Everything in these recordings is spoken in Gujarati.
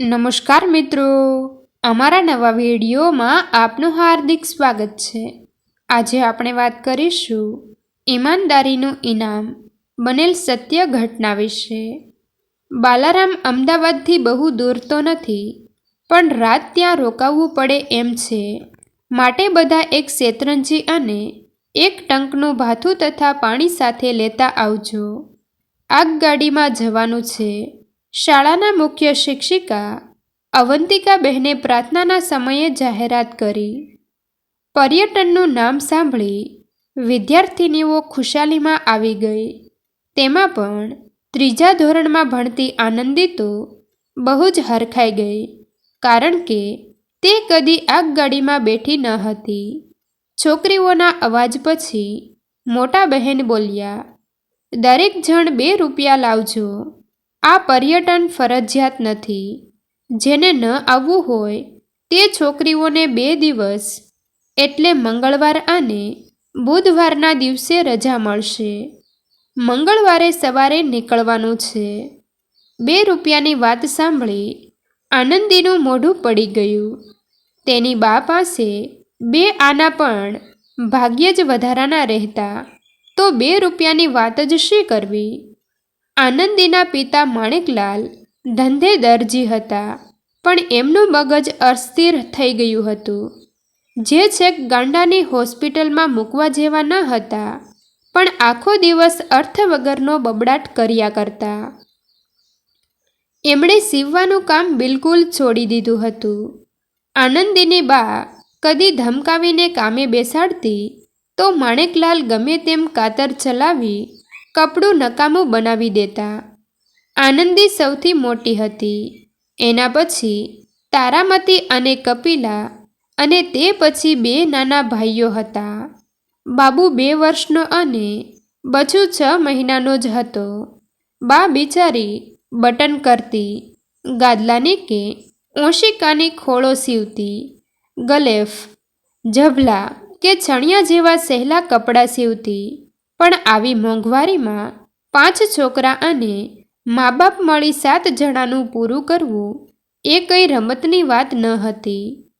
નમસ્કાર મિત્રો. અમારા નવા વિડીયોમાં આપનું હાર્દિક સ્વાગત છે. આજે આપણે વાત કરીશું ઈમાનદારીનું ઇનામ બનેલ સત્ય ઘટના વિશે. બાલારામ અમદાવાદથી બહુ દૂર તો નથી, પણ રાત ત્યાં રોકાવવું પડે એમ છે. માટે બધા એક શેતરંજી અને એક ટંકનું ભાથું તથા પાણી સાથે લેતા આવજો. આગગાડીમાં જવાનું છે. શાળાના મુખ્ય શિક્ષિકા અવંતિકાબહેને પ્રાર્થનાના સમયે જાહેરાત કરી. પર્યટનનું નામ સાંભળી વિદ્યાર્થિનીઓ ખુશાલીમાં આવી ગઈ. તેમાં પણ ત્રીજા ધોરણમાં ભણતી આનંદી તો બહુ જ હરખાઈ ગઈ, કારણ કે તે કદી આગગાડીમાં બેઠી ન હતી. છોકરીઓના અવાજ પછી મોટા બહેન બોલ્યા, દરેક જણ બે રૂપિયા લાવજો. આ પર્યટન ફરજિયાત નથી. જેને ન આવવું હોય તે છોકરીઓને બે દિવસ એટલે મંગળવાર અને બુધવારના દિવસે રજા મળશે. મંગળવારે સવારે નીકળવાનું છે. બે રૂપિયાની વાત સાંભળી આનંદીનું મોઢું પડી ગયું. તેની બા પાસે બે આના પણ ભાગ્યે જ વધારાના રહેતા, તો બે રૂપિયાની વાત જ શી કરવી? આનંદીના પિતા માણેકલાલ ધંધે દરજી હતા, પણ એમનું મગજ અસ્થિર થઈ ગયું હતું. જે છેક ગાંડાની હોસ્પિટલમાં મૂકવા જેવા ન હતા, પણ આખો દિવસ અર્થ વગરનો બબડાટ કર્યા કરતા. એમણે સીવવાનું કામ બિલકુલ છોડી દીધું હતું. આનંદીની બા કદી ધમકાવીને કામે બેસાડતી તો માણેકલાલ ગમે તેમ કાતર ચલાવી કપડું નકામું બનાવી દેતા. આનંદી સૌથી મોટી હતી. એના પછી તારામતી અને કપિલા અને તે પછી બે નાના ભાઈઓ હતા. બાબુ બે વર્ષનો અને બચુ છ મહિનાનો જ હતો. બા બિચારી બટન કરતી, ગાદલાની કે ઓશિકાની ખોળો સીવતી, ગલેફ, ઝભલા કે ચણિયા જેવા સહેલા કપડાં સીવતી. પણ આવી મોંઘવારીમાં પાંચ છોકરા અને મા બાપ મળી સાત જણાનું પૂરું કરવું એ કંઈ રમતની વાત ન હતી.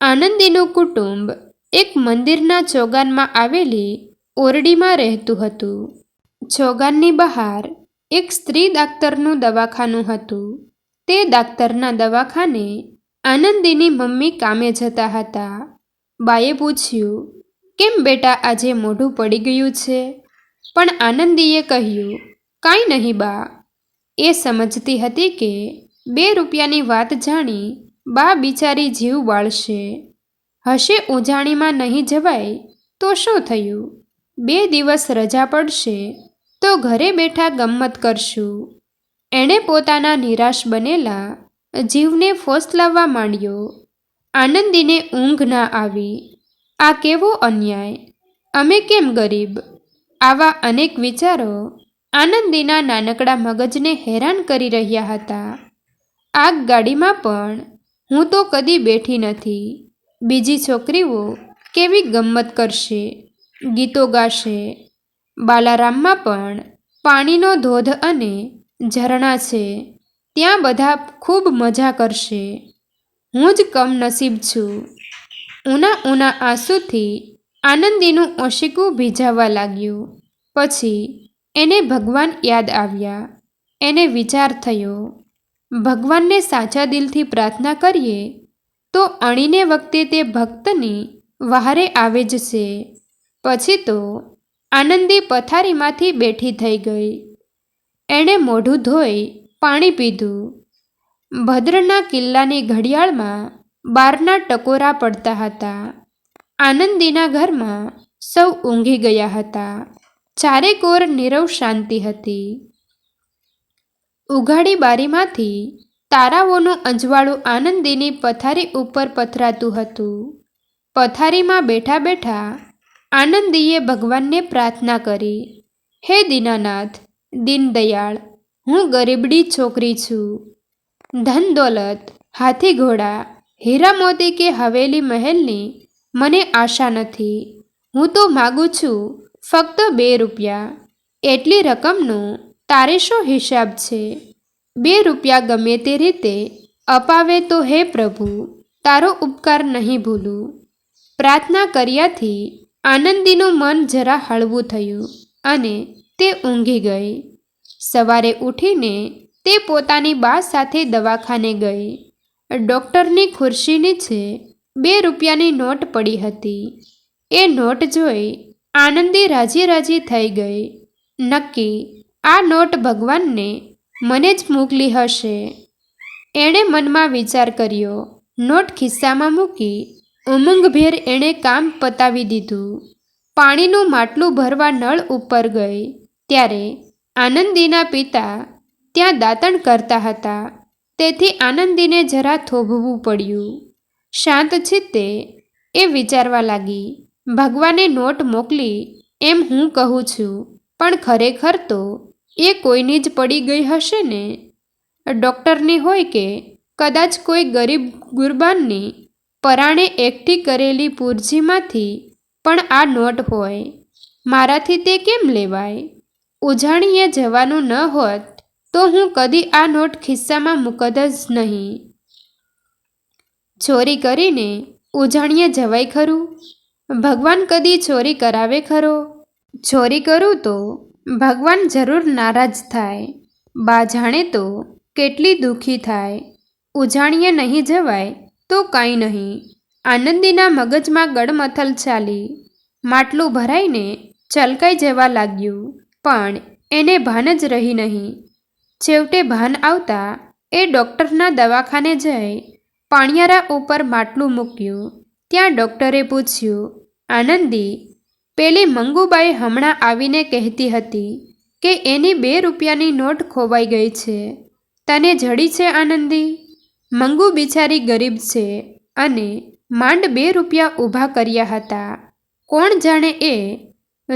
આનંદીનું કુટુંબ એક મંદિરના ચોગાનમાં આવેલી ઓરડીમાં રહેતું હતું. ચોગાનની બહાર એક સ્ત્રી દાક્તરનું દવાખાનું હતું. તે દાક્તરના દવાખાને આનંદીની મમ્મી કામે જતા હતા. બાએ પૂછ્યું, કેમ બેટા આજે મોઢું પડી ગયું છે? પણ આનંદીએ કહ્યું, કાંઈ નહીં બા. એ સમજતી હતી કે બે રૂપિયાની વાત જાણી બા બિચારી જીવ બાળશે હશે ઉજાણીમાં નહીં જવાય તો શું થયું? બે દિવસ રજા પડશે તો ઘરે બેઠા ગમ્મત કરશું. એણે પોતાના નિરાશ બનેલા જીવને ફોસલાવવા માંડ્યો. આનંદીને ઊંઘ ના આવી. આ કેવો અન્યાય? અમે કેમ ગરીબ? આવા અનેક વિચારો આનંદીના નાનકડા મગજને હેરાન કરી રહ્યા હતા. આગ ગાડીમાં પણ હું તો કદી બેઠી નથી. બીજી છોકરીઓ કેવી ગમ્મત કરશે? ગીતો ગાશે. બાલારામમાં પણ પાણીનો ધોધ અને ઝરણા છે. ત્યાં બધા ખૂબ મજા કરશે. હું જ કમનસીબ છું. ઉના ઉના આંસુથી આનંદીનું ઓશિકું ભીજાવા લાગ્યું. પછી એને ભગવાન યાદ આવ્યા. એને વિચાર થયો, ભગવાનને સાચા દિલથી પ્રાર્થના કરીએ તો અણીને વખતે તે ભક્તની વહારે આવે જ છે. પછી તો આનંદી પથારીમાંથી બેઠી થઈ ગઈ. એણે મોઢું ધોઈ પાણી પીધું. ભદ્રના કિલ્લાની ઘડિયાળમાં બારના ટકોરા પડતા હતા. આનંદીના ઘરમાં સૌ ઊંઘી ગયા હતા. ચારેકોર નીરવ શાંતિ હતી. ઉઘાડી બારીમાંથી તારાઓનું અજવાળું આનંદીની પથારી ઉપર પથરાતું હતું. પથારીમાં બેઠા બેઠા આનંદીએ ભગવાનને પ્રાર્થના કરી, હે દીનાનાથ, દીનદયાળ, હું ગરીબડી છોકરી છું. ધન દોલત હાથી ઘોડા હીરા મોતી કે હવેલી મહેલની મને આશા નથી. હું તો માગું છું, ફક્ત બે રૂપિયા. એટલી રકમનો તારે શું હિસાબ છે? બે રૂપિયા ગમે તે રીતે અપાવે તો હે પ્રભુ, તારો ઉપકાર નહીં ભૂલું. પ્રાર્થના કર્યાથી આનંદીનું મન જરા હળવું થયું અને તે ઊંઘી ગઈ. સવારે ઉઠીને તે પોતાની બા સાથે દવાખાને ગઈ. ડૉક્ટરની ખુરશી નીચે બે રૂપિયાની નોટ પડી હતી. એ નોટ જોઈ આનંદી રાજી રાજી થઈ ગઈ. નક્કી, આ નોટ ભગવાનને મને જ મોકલી હશે. એણે મનમાં વિચાર કર્યો. નોટ ખિસ્સામાં મૂકી ઉમંગભેર એણે કામ પતાવી દીધું. પાણીનું માટલું ભરવા નળ ઉપર ગઈ. ત્યારે આનંદીના પિતા ત્યાં દાંતણ કરતા હતા. તેથી આનંદીને જરા થોભવું પડ્યું. શાંત ચિત્તે એ વિચારવા લાગી, ભગવાને નોટ મોકલી એમ હું કહું છું, પણ ખરેખર તો એ કોઈની જ પડી ગઈ હશે ને? ડૉક્ટરની હોય કે કદાચ કોઈ ગરીબ ગુરબાનની પરાણે એકઠી કરેલી પૂરજીમાંથી પણ આ નોટ હોય, મારાથી તે કેમ લેવાય? ઉજાણીએ જવાનું ન હોત તો હું કદી આ નોટ ખિસ્સામાં મૂકત જ નહીં. ચોરી કરીને ઉજાણીએ જવાય ખરું? ભગવાન કદી ચોરી કરાવે ખરો? ચોરી કરું તો ભગવાન જરૂર નારાજ થાય. બા જાણે તો કેટલી દુઃખી થાય. ઉજાણીએ નહીં જવાય તો કાંઈ નહીં. આનંદીના મગજમાં ગડમથલ ચાલી. માટલું ભરાઈને ચલકાઈ જવા લાગ્યું, પણ એને ભાન જ રહી નહીં. છેવટે ભાન આવતા એ ડૉક્ટરના દવાખાને જઈ પાણિયારા ઉપર માટલું મૂક્યું. ત્યાં ડૉક્ટરે પૂછ્યું, આનંદી, પેલી મંગુબાઈ હમણાં આવીને કહેતી હતી કે એની બે રૂપિયાની નોટ ખોવાઈ ગઈ છે. તને જડી છે, આનંદી? મંગુ બિચારી ગરીબ છે અને માંડ બે રૂપિયા ઊભા કર્યા હતા. કોણ જાણે એ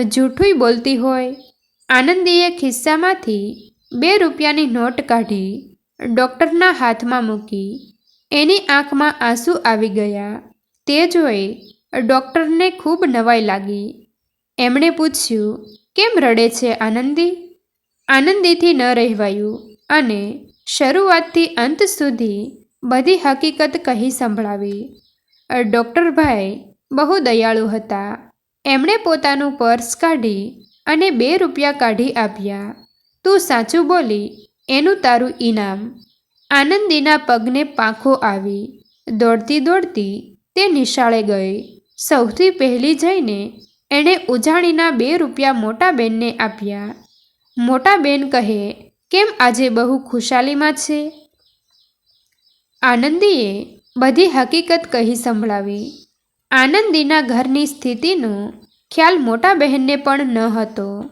જૂઠુંય બોલતી હોય. આનંદીએ ખિસ્સામાંથી બે રૂપિયાની નોટ કાઢી ડૉક્ટરના હાથમાં મૂકી. એની આંખમાં આંસુ આવી ગયા. તે જોઈ ડૉક્ટરને ખૂબ નવાઈ લાગી. એમણે પૂછ્યું, કેમ રડે છે આનંદી? આનંદીથી ન રહેવાયું અને શરૂઆતથી અંત સુધી બધી હકીકત કહી સંભળાવી. ડૉક્ટરભાઈ બહુ દયાળુ હતા. એમણે પોતાનું પર્સ કાઢી અને બે રૂપિયા કાઢી આપ્યા. તું સાચું બોલી, એનું તારું ઇનામ આનંદીના પગને પાંખો આવી. દોડતી દોડતી તે નિશાળે ગઈ. સૌથી પહેલી જઈને એણે ઉજાણીના બે રૂપિયા મોટા બેનને આપ્યા. મોટા બેન કહે, કેમ આજે બહુ ખુશાલીમાં છે? આનંદીએ બધી હકીકત કહી સંભળાવી. આનંદીના ઘરની સ્થિતિનો ખ્યાલ મોટા બહેનને પણ ન હતો.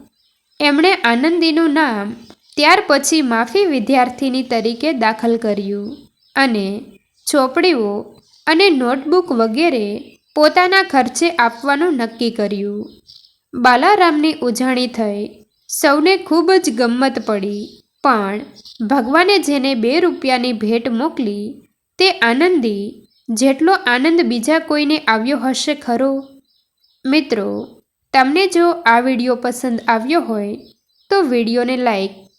એમણે આનંદીનું નામ ત્યાર પછી માફી વિદ્યાર્થીની તરીકે દાખલ કર્યું. અને ચોપડીઓ અને નોટબુક વગેરે પોતાના ખર્ચે આપવાનું નક્કી કર્યું. બાલારામની ઉજાણી થઈ. સૌને ખૂબ જ ગમ્મત પડી. પણ ભગવાને જેને બે રૂપિયાની ભેટ મોકલી, તે આનંદી, જેટલો આનંદ બીજા કોઈને આવ્યો હશે ખરો? મિત્રો, તમને જો આ વીડિયો પસંદ આવ્યો હોય, તો વિડીયોને લાઈક